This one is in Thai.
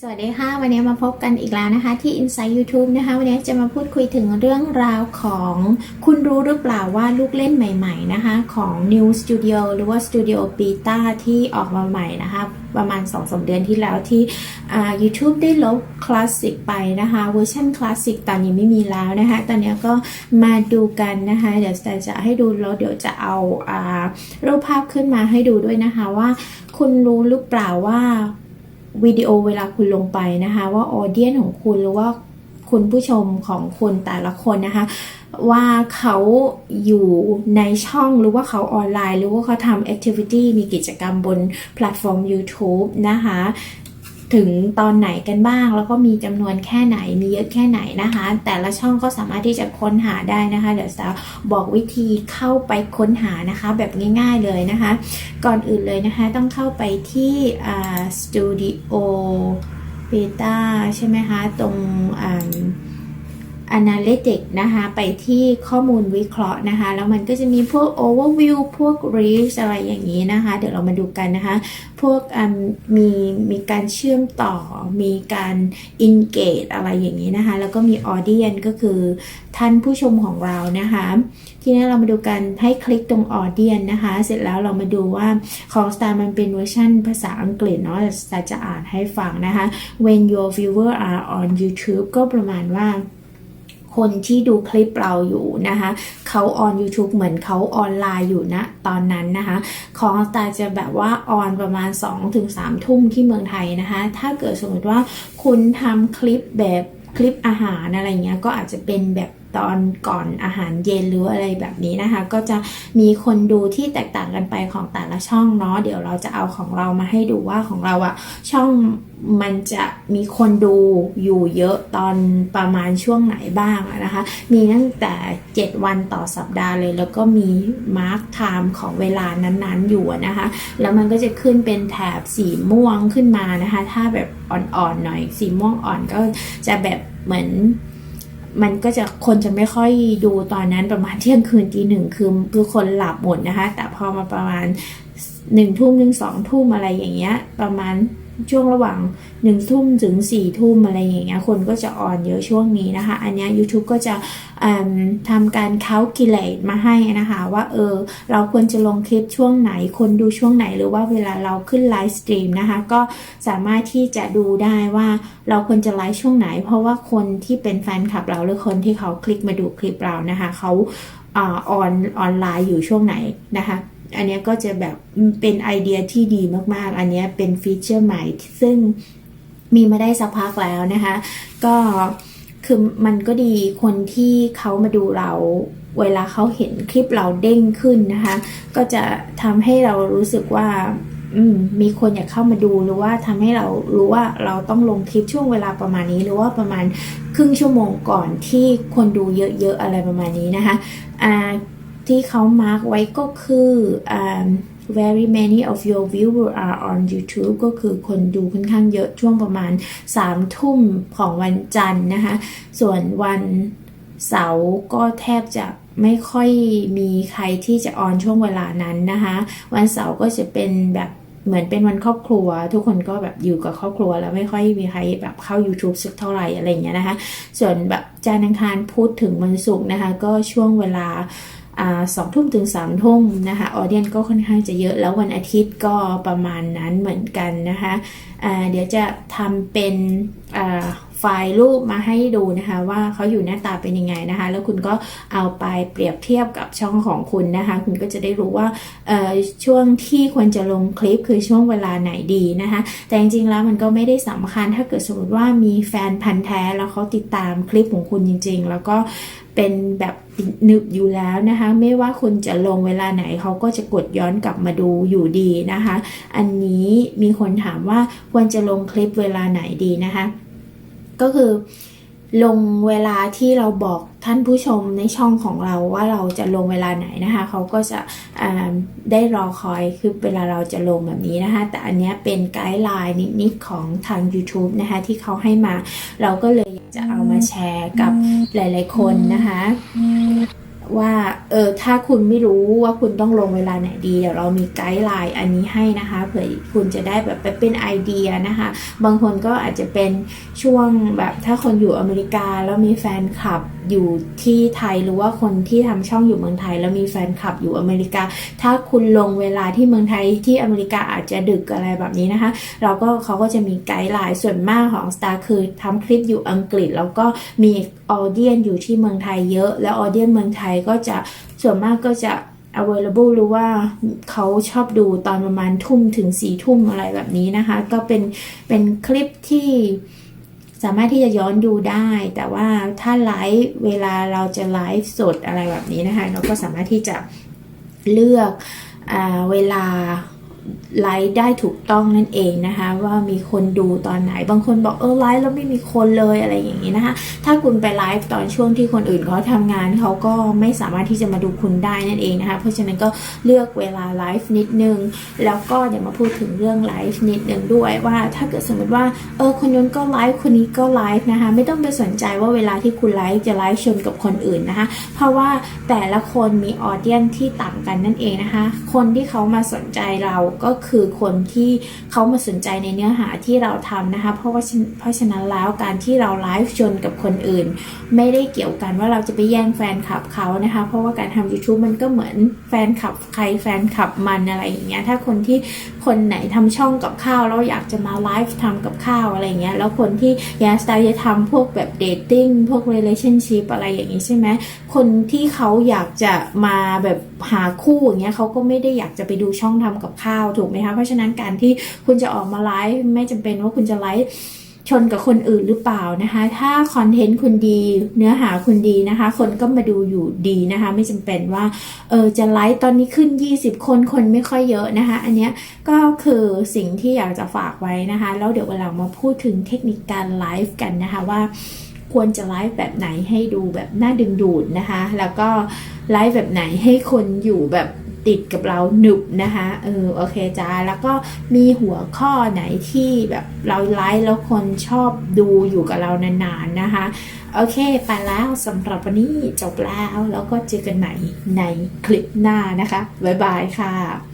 สวัสดีค่ะ วันนี้มาพบกันอีกแล้วนะคะ ที่ Inside YouTube นะคะ วันนี้จะมาพูดคุยถึงเรื่องราวของคุณรู้หรือเปล่าว่าลูกเล่นใหม่ๆนะคะ ของ New Studio หรือว่า Studio Beta ที่ออกมาใหม่นะคะ ประมาณ 2-3 เดือนที่แล้วที่ YouTube ได้ลบคลาสสิกไปนะคะเวอร์ชันคลาสสิกตอนนี้ไม่มีแล้วนะคะ ตอนนี้ก็มาดูกันนะคะ เดี๋ยวจะจะให้ดูแล้วเดี๋ยวจะเอาอารูปภาพขึ้นมาให้ดูด้วยนะคะว่า คุณรู้หรือเปล่าว่า วิดีโอเวลาคุณลงไปนะคะ ว่าออเดียนของคุณหรือว่าคุณผู้ชมของคุณแต่ละคนนะคะ ว่าเขาอยู่ในช่องหรือว่าเขาออนไลน์ หรือว่าเขาทำแอคทิวิตี้มีกิจกรรมบนแพลตฟอร์ม YouTube นะคะ ถึงตอนไหนกันบ้าง แล้วก็มีจำนวนแค่ไหนมีเยอะแค่ไหนนะคะ แต่ละช่องก็สามารถที่จะค้นหาได้นะคะ เดี๋ยวจะบอกวิธีเข้าไปค้นหานะคะ แบบง่ายๆเลยนะคะ ก่อนอื่นเลยนะคะ ต้องเข้าไปที่อ่า Studio Beta ใช่ไหมคะ ตรงอ่า Analytic นะคะไปที่ข้อมูลวิเคราะห์นะคะ แล้วมันก็จะมีพวก Overview พวก Reels อะไรอย่างนี้นะคะ เดี๋ยวเรามาดูกันนะคะ พวกมมีมีการเชื่อมต่อ มีการ engage อะไรอย่างนี้นะคะ แล้วก็มี audience ก็คือท่านผู้ชมของเรานะคะ ทีนี้เรามาดูกันให้คลิกตรง audience นะคะ เสร็จแล้วเรามาดูว่าของ Star มันเป็นเวอร์ชันภาษาอังกฤษเนาะ Star จะอ่านให้ฟังนะคะ when your viewer are on YouTube ก็ประมาณว่า คนที่ดูคลิปเราอยู่นะคะเขาออน YouTube เหมือนเขาออนไลน์อยู่นะตอนนั้นนะคะของตาจะแบบว่าออนประมาณ 2-3 ทุ่มที่เมืองไทยนะคะถ้าเกิดสมมติว่าคุณทำคลิปแบบคลิปอาหารอะไรเงี้ยก็อาจจะเป็นแบบ ตอนก่อนอาหารเย็นหรืออะไรแบบนี้นะคะ ก็จะมีคนดูที่แตกต่างกันไปของแต่ละช่องเนาะเดี๋ยวเราจะเอาของเรามาให้ดูว่าของเราอะช่องมันจะมีคนดูอยู่เยอะตอนประมาณช่วงไหนบ้างนะคะ มีตั้งแต่ 7 วันต่อสัปดาห์เลย แล้วก็มีมาร์คไทม์ของเวลานั้นๆอยู่นะคะ แล้วมันก็จะขึ้นเป็นแถบสีม่วงขึ้นมานะคะ ถ้าแบบอ่อนๆหน่อย สีม่วงอ่อนก็จะแบบเหมือน มันก็จะคนจะไม่ค่อยดูตอนนั้นประมาณเที่ยงคืนตีหนึ่งคือคือคนหลับหมดนะคะ แต่พอมาประมาณหนึ่งทุ่มหนึ่งสองทุ่มอะไรอย่างเงี้ย ประมาณ ช่วงระหว่างหนึ่งทุ่มถึงสี่ทุ่มอะไรอย่างเงี้ยคนก็จะออนเยอะช่วงนี้นะคะ อันนี้ย YouTube ก็จะทำการ calculate มาให้นะคะ ว่าเออเราควรจะลงคลิปช่วงไหน คนดูช่วงไหนหรือว่าเวลาเราขึ้นไลฟ์สตรีมนะคะ ก็สามารถที่จะดูได้ว่าเราควรจะไลฟ์ช่วงไหน เพราะว่าคนที่เป็นแฟนคลับเราหรือคนที่เขาคลิกมาดูคลิปเรานะคะเขาอ่าออนออนไลน์อยู่ช่วงไหนนะคะ อันเนี้ยก็จะแบบเป็นไอเดียที่ดีมากๆ อันเนี้ยเป็นฟีเจอร์ใหม่ซึ่งมีมาได้สักพักแล้วนะคะ ก็คือมันก็ดีคนที่เขามาดูเราเวลาเขาเห็นคลิปเราเด้งขึ้นนะคะ ก็จะทำให้เรารู้สึกว่ามมีคนอยากเข้ามาดูหรือว่าทำให้เรารู้ว่าเราต้องลงคลิปช่วงเวลาประมาณนี้ หรือว่าประมาณครึ่งชั่วโมงก่อนที่คนดูเยอะๆอะไรประมาณนี้นะคะอ่า ที่เขามาร์กไว้ก็คืออ่า very many of your viewers are on YouTube ก็คือคนดูค่อนข้างเยอะช่วงประมาณ 3 ทุ่มของวันจันทร์นะคะ ส่วนวันเสาร์ก็แทบจะไม่ค่อยมีใครที่จะออนช่วงเวลานั้นนะคะ วันเสาร์ก็จะเป็นแบบเหมือนเป็นวันครอบครัว ทุกคนก็แบบอยู่กับครอบครัวแล้วไม่ค่อยมีใครแบบเข้า YouTube สักเท่าไหร่อะไรอย่างเงี้ยนะคะ ส่วนแบบจันทร์อังคารพูดถึงวันศุกร์นะคะ ก็ช่วงเวลา สองทุ่มถึงสามทุ่มนะคะออเดียนก็ค่อนข้างจะเยอะแล้ววันอาทิตย์ก็ประมาณนั้นเหมือนกันนะคะะเดี๋ยวจะทำเป็น ไฟล์รูปมาให้ดูนะคะว่าเขาอยู่หน้าตาเป็นยังไงนะคะ แล้วคุณก็เอาไปเปรียบเทียบกับช่องของคุณนะคะ คุณก็จะได้รู้ว่าช่วงที่ควรจะลงคลิปคือช่วงเวลาไหนดีนะคะ แต่จริงๆแล้วมันก็ไม่ได้สำคัญถ้าเกิดสมมติว่ามีแฟนพันธ์แท้แล้วเขาติดตามคลิปของคุณจริง ๆ แล้วก็เป็นแบบหนึบอยู่แล้วนะคะ ไม่ว่าคุณจะลงเวลาไหนเขาก็จะกดย้อนกลับมาดูอยู่ดีนะคะ อันนี้มีคนถามว่าควรจะลงคลิปเวลาไหนดีนะคะ ก็คือ ลงเวลาที่เราบอกท่านผู้ชมในช่องของเราว่าเราจะลงเวลาไหนนะคะเขาก็จะได้รอคอยคือเวลาเราจะลงแบบนี้นะคะ แต่อันนี้เป็นไกด์ไลน์นิดๆของทาง YouTube นะคะที่เขาให้มา เราก็เลยจะเอามาแชร์กับหลายๆคนนะคะ ว่าเออถ้าคุณไม่รู้ว่าคุณต้องลงเวลาไหนดี เดี๋ยวเรามีไกด์ไลน์อันนี้ให้นะคะเผื่อคุณจะได้แบบไปเป็นไอเดียนะคะ บางคนก็อาจจะเป็นช่วงแบบถ้าคนอยู่อเมริกาแล้วมีแฟนคลับอยู่ที่ไทยหรือว่าคนที่ทำช่องอยู่เมืองไทย แล้วมีแฟนคลับอยู่อเมริกา ถ้าคุณลงเวลาที่เมืองไทยที่อเมริกาอาจจะดึกอะไรแบบนี้นะคะ เราก็เขาก็จะมีไกด์ไลน์ส่วนมากของ Star คือทำคลิปอยู่อังกฤษ แล้วก็มีออเดียนอยู่ที่เมืองไทยเยอะ แล้วออเดียนเมืองไทยก็จะส่วนมากก็จะ available หรือว่าเขาชอบดูตอนประมาณทุ่มถึงสี่ทุ่มอะไรแบบนี้นะคะ ก็เป็นเป็นคลิปที่สามารถที่จะย้อนดูได้ แต่ว่าถ้าไลฟ์เวลาเราจะไลฟ์สดอะไรแบบนี้นะคะ เราก็สามารถที่จะเลือกอเวลา ไลฟ์ได้ถูกต้องนั่นเองนะคะ ว่ามีคนดูตอนไหนบางคนบอกเออไลฟ์แล้วไม่มีคนเลยอะไรอย่างนี้นะคะ ถ้าคุณไปไลฟ์ตอนช่วงที่คนอื่นเขาทำงานเขาก็ไม่สามารถที่จะมาดูคุณได้นั่นเองนะคะ เพราะฉะนั้นก็เลือกเวลาไลฟ์นิดนึง แล้วก็เดี๋ยวมาพูดถึงเรื่องไลฟ์นิดนึงด้วยว่าถ้าเกิดสมมติว่าเออคนนู้นก็ไลฟ์คนนี้ก็ไลฟ์นะคะ ไม่ต้องไปสนใจว่าเวลาที่คุณไลฟ์จะไลฟ์ชนกับคนอื่นนะคะ เพราะว่าแต่ละคนมีออเดียนที่ต่างกันนั่นเองนะคะ คนที่เขามาสนใจเราก็คือคนที่เขามาสนใจในเนื้อหาที่เราทำนะคะ เพราะว่าเพราะฉะนั้นแล้วการที่เราไลฟ์ชนกับคนอื่น ไม่ได้เกี่ยวกันว่าเราจะไปแย่งแฟนคลับเขานะคะ เพราะว่าการทำ YouTube มันก็เหมือนแฟนคลับใครแฟนคลับมันอะไรอย่างเงี้ยถ้าคนที่ คนไหนทำช่องกับข้าวแล้วอยากจะมาไลฟ์ทำกับข้าวอะไรเงี้ยแล้วคนที่ยาสไตล์จะทำพวกแบบเดทติ้งพวก relationship อะไรอย่างงี้ใช่ไหมคนที่เขาอยากจะมาแบบหาคู่อย่างเงี้ยเขาก็ไม่ได้อยากจะไปดูช่องทำกับข้าวถูกไหมคะเพราะฉะนั้นการที่คุณจะออกมาไลฟ์ไม่จำเป็นว่าคุณจะไลฟ์ ชนกับคนอื่นหรือเปล่านะคะ ถ้าคอนเทนต์คุณดี เนื้อหาคุณดีนะคะ คนก็มาดูอยู่ดีนะคะ ไม่จำเป็นว่า เออ จะไลฟ์ตอนนี้ขึ้น 20 คน คนไม่ค่อยเยอะนะคะ อันเนี้ยก็คือสิ่งที่อยากจะฝากไว้นะคะ แล้วเดี๋ยววันหลังมาพูดถึงเทคนิคการไลฟ์กันนะคะว่าควรจะไลฟ์แบบไหนให้ดูแบบน่าดึงดูดนะคะ แล้วก็ไลฟ์แบบไหนให้คนอยู่แบบ ติดกับเราหนึบนะคะเออโอเคจ้าแล้วก็มีหัวข้อไหนที่แบบเราไลฟ์แล้วคนชอบดูอยู่กับเรานานๆนะคะ โอเค ไปแล้วสำหรับวันนี้จบแล้วแล้วก็เจอกันใหม่ในคลิปหน้านะคะ บ๊ายบายค่ะ